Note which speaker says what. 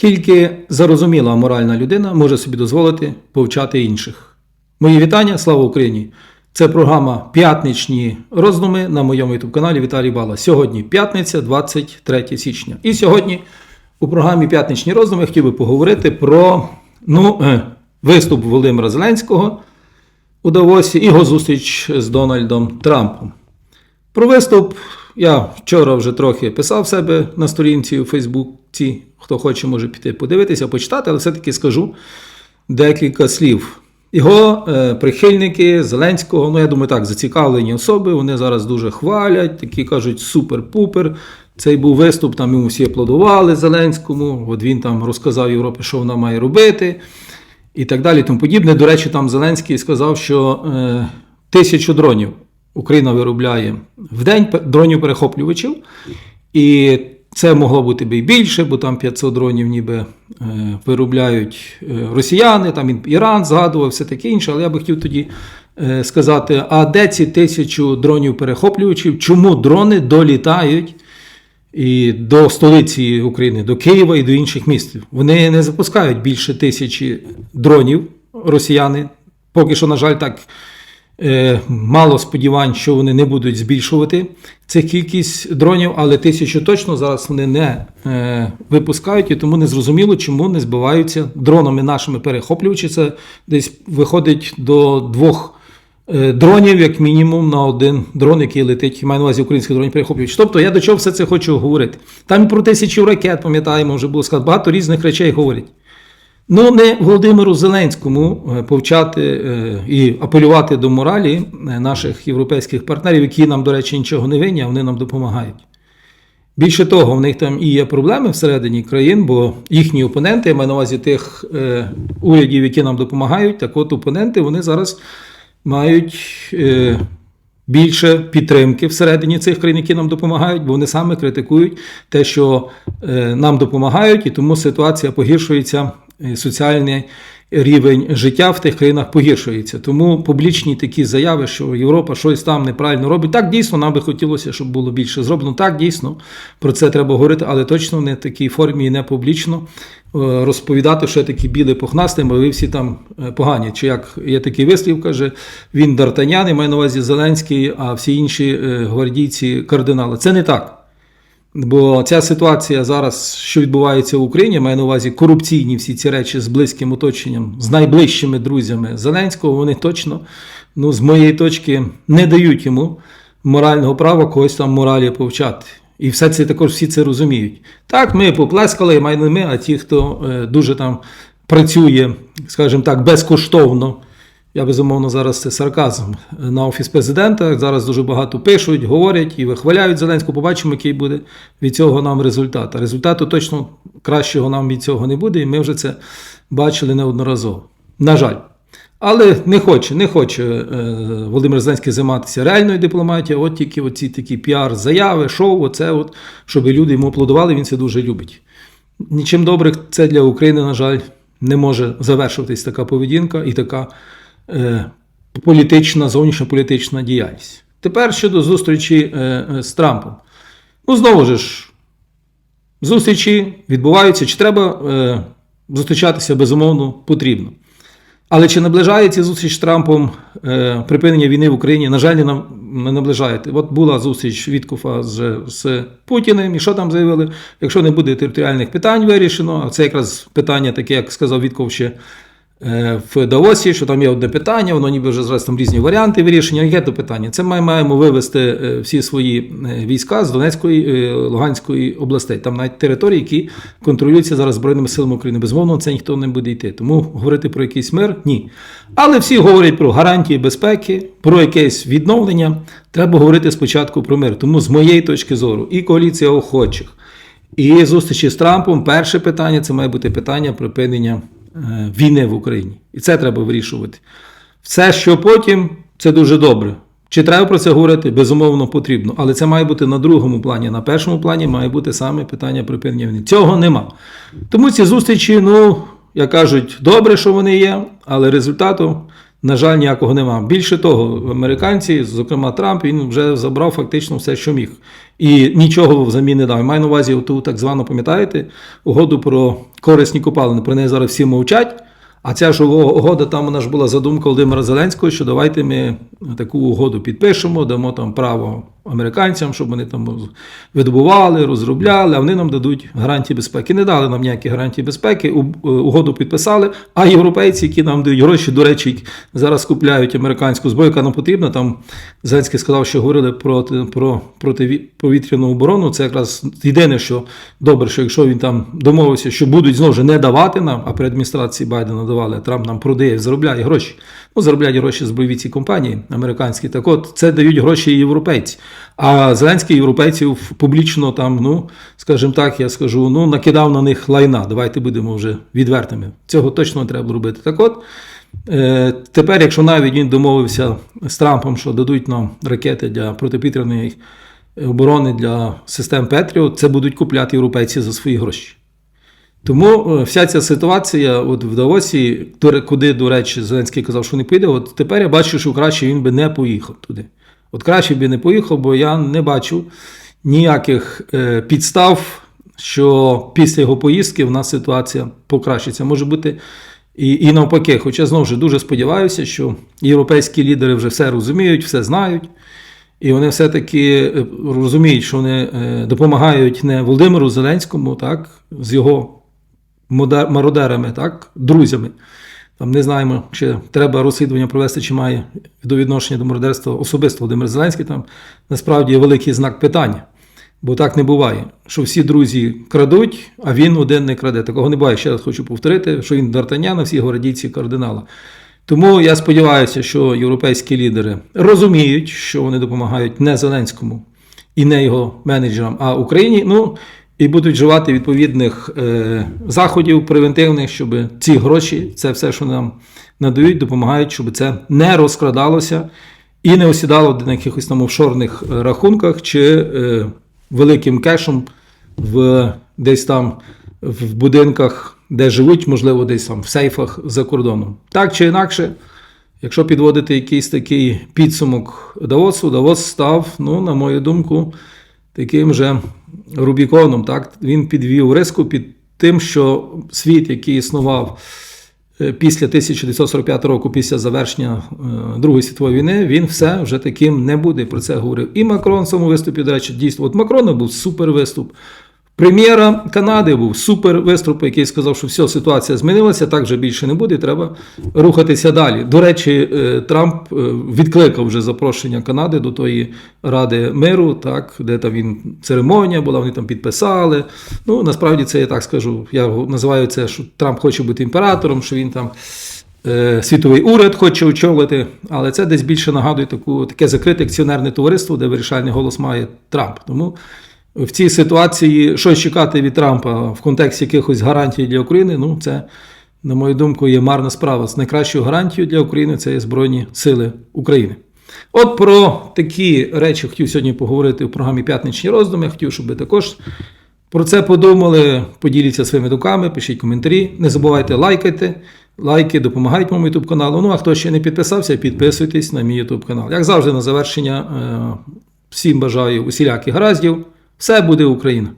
Speaker 1: Тільки зарозуміла моральна людина може собі дозволити повчати інших. Мої вітання, слава Україні! Це програма П'ятничні роздуми на моєму youtube каналі Віталій Бала. Сьогодні п'ятниця, 23 січня. І сьогодні у програмі П'ятничні роздуми хотів би поговорити про ну, е, виступ Володимира Зеленського у Давосі і його зустріч з Дональдом Трампом. Про виступ я вчора вже трохи писав себе на сторінці у Фейсбуці. Хто хоче, може піти подивитися, почитати, але все-таки скажу декілька слів. Його е, прихильники Зеленського, ну я думаю, так, зацікавлені особи, вони зараз дуже хвалять, такі кажуть супер-пупер. Цей був виступ, там йому всі аплодували Зеленському. От він там розказав Європі, що вона має робити, і так далі. Тому подібне. До речі, там Зеленський сказав, що е, тисячу дронів Україна виробляє в день дронів перехоплювачів, і це могло бути би і більше, бо там 500 дронів ніби е, виробляють е, росіяни, там Іран згадував, все таке інше. Але я би хотів тоді е, сказати: а де ці тисячу дронів перехоплювачів? Чому дрони долітають? І до столиці України, до Києва і до інших міст. Вони не запускають більше тисячі дронів росіяни. Поки що, на жаль, так мало сподівань, що вони не будуть збільшувати цю кількість дронів, але тисячу точно зараз вони не е, випускають, і тому не зрозуміло, чому не збиваються дронами нашими перехоплювачі. Це десь виходить до двох. е, Дронів, як мінімум, на один дрон, який летить, маю на увазі український дронів перехоплювач. Тобто я до чого все це хочу говорити. Там про тисячу ракет, пам'ятаємо, вже було сказано, багато різних речей говорять. Ну, не Володимиру Зеленському е, повчати е, і апелювати до моралі е, наших європейських партнерів, які нам, до речі, нічого не винні, а вони нам допомагають. Більше того, в них там і є проблеми всередині країн, бо їхні опоненти, я маю на увазі тих урядів, які нам допомагають, так от опоненти вони зараз мають більше підтримки всередині цих країн, які нам допомагають, бо вони саме критикують те, що нам допомагають, і тому ситуація погіршується, соціальний рівень життя в тих країнах погіршується. Тому публічні такі заяви, що Європа щось там неправильно робить. Так дійсно нам би хотілося, щоб було більше зроблено. Так дійсно про це треба говорити, але точно не в такій формі і не публічно. е, Розповідати, що я такий білий пухнастий, бо ви всі там е, погані. Чи як є такий вислів, каже він Дартанян, і має на увазі Зеленський, а всі інші е, гвардійці кардинали. Це не так. Бо ця ситуація зараз, що відбувається в Україні, має на увазі корупційні всі ці речі з близьким оточенням, з найближчими друзями Зеленського, вони точно, ну, з моєї точки, не дають йому морального права когось там моралі повчати. І все це також всі це розуміють. Так, ми поплескали, май не ми, а ті, хто е, дуже там працює, скажімо так, безкоштовно. Я безумовно зараз це сарказм на офіс президента. Зараз дуже багато пишуть, говорять і вихваляють Зеленського. Побачимо, який буде від цього нам результат. А результату точно кращого нам від цього не буде, і ми вже це бачили неодноразово. На жаль. Але не хоче, не хоче е, Володимир Зеленський займатися реальною дипломатією, от тільки оці такі піар-заяви, шоу, оце от, щоб люди йому аплодували, він це дуже любить. Нічим добрих це для України, на жаль, не може завершуватись така поведінка і така політична, зовнішньополітична діяльність. Тепер щодо зустрічі е, е, з Трампом. Ну, знову ж, зустрічі відбуваються, чи треба е, зустрічатися, безумовно, потрібно. Але чи наближає ці зустріч з Трампом е, припинення війни в Україні? На жаль, не, наближає. От була зустріч Віткофа з, з Путіним, і що там заявили? Якщо не буде територіальних питань вирішено, а це якраз питання таке, як сказав Вітков ще е, в Давосі, що там є одне питання, воно ніби вже зараз там різні варіанти вирішення. Яке то питання? Це ми маємо вивести е, всі свої е, війська з Донецької, е, Луганської областей. Там навіть території, які контролюються зараз Збройними силами України. Безумовно, це ніхто не буде йти. Тому говорити про якийсь мир ні. Але всі говорять про гарантії безпеки, про якесь відновлення. Треба говорити спочатку про мир. Тому з моєї точки зору, і коаліція охочих, і зустрічі з Трампом. Перше питання це має бути питання припинення е, війни в Україні. І це треба вирішувати. Все, що потім, це дуже добре. Чи треба про це говорити? Безумовно, потрібно. Але це має бути на другому плані. На першому плані має бути саме питання припинення війни. Цього нема. Тому ці зустрічі, ну, як кажуть, добре, що вони є, але результату на жаль, ніякого нема. Більше того, американці, зокрема Трамп, він вже забрав фактично все, що міг. І нічого взамін не дав. Маю на увазі ту так звану, пам'ятаєте, угоду про корисні копалини. Про неї зараз всі мовчать. А ця ж угода, там вона ж була задумка Володимира Зеленського, що давайте ми таку угоду підпишемо, дамо там право американцям, щоб вони там видобували, розробляли, а вони нам дадуть гарантії безпеки. Не дали нам ніякі гарантії безпеки, у- угоду підписали. А європейці, які нам дають гроші, до речі, зараз купляють американську зброю, яка нам потрібна. Там Зеленський сказав, що говорили про, про протиповітряну оборону. Це якраз єдине, що добре, що якщо він там домовився, що будуть знову ж не давати нам, а при адміністрації Байдена давали, а Трамп нам продає, заробляє гроші. Ну, заробляють гроші збройові ці компанії американські. Так от це дають гроші європейці. А Зеленський європейців публічно там, ну скажімо так, я скажу, ну накидав на них лайна. Давайте будемо вже відвертими. Цього точно не треба робити. Так от. Е, Тепер, якщо навіть він домовився з Трампом, що дадуть нам ракети для протиповітряної оборони для систем Петріо, це будуть купляти європейці за свої гроші. Тому е, вся ця ситуація от в Давосі, куди, до речі, Зеленський казав, що не піде, от тепер я бачу, що краще він би не поїхав туди. От краще би не поїхав, бо я не бачу ніяких е, підстав, що після його поїздки в нас ситуація покращиться. Може бути і, і навпаки. Хоча знову ж дуже сподіваюся, що європейські лідери вже все розуміють, все знають. І вони все-таки е, розуміють, що вони е, допомагають не Володимиру Зеленському, так, з його мародерами, так, друзями. Там не знаємо, чи треба розслідування провести, чи має до відношення до мародерства особисто Володимир Зеленський. Там насправді є великий знак питання. Бо так не буває, що всі друзі крадуть, а він один не краде. Такого не буває. Ще раз хочу повторити, що він Д'Артанян, всі гвардійці кардинала. Тому я сподіваюся, що європейські лідери розуміють, що вони допомагають не Зеленському і не його менеджерам, а Україні. Ну і будуть вживати відповідних е, заходів превентивних, щоб ці гроші, це все, що нам надають, допомагають, щоб це не розкрадалося і не осідало на якихось там офшорних е, рахунках чи е, великим кешем в десь там в будинках, де живуть, можливо, десь там в сейфах за кордоном. Так чи інакше, якщо підводити якийсь такий підсумок Давосу, Давос став, ну, на мою думку, таким же Рубіконом. Так? Він підвів риску під тим, що світ, який існував е, після 1945 року, після завершення е, Другої світової війни, він все вже таким не буде. Про це говорив і Макрон в цьому виступі. До речі, дійсно, от Макрона був супер виступ. Прем'єра Канади був супер виступ, який сказав, що все, ситуація змінилася, так вже більше не буде, треба рухатися далі. До речі, е, Трамп е, відкликав вже запрошення Канади до тої Ради миру, так, де там він церемонія була, вони там підписали. Ну, насправді це я так скажу. Я називаю це, що Трамп хоче бути імператором, що він там. е, Світовий уряд хоче очолити, але це десь більше нагадує таку, таке закрите акціонерне товариство, де вирішальний голос має Трамп. Тому в цій ситуації щось чекати від Трампа в контексті якихось гарантій для України, ну це, на мою думку, є марна справа. З найкращою гарантією для України це є Збройні Сили України. От про такі речі хотів сьогодні поговорити в програмі П'ятничні роздуми. Хотів, щоб ви також про це подумали. Поділіться своїми думками, пишіть коментарі. Не забувайте лайкати. Лайки допомагають моєму YouTube каналу. Ну а хто ще не підписався, підписуйтесь на мій YouTube канал. Як завжди, на завершення, е, всім бажаю усіляких гараздів. Все буде Україна!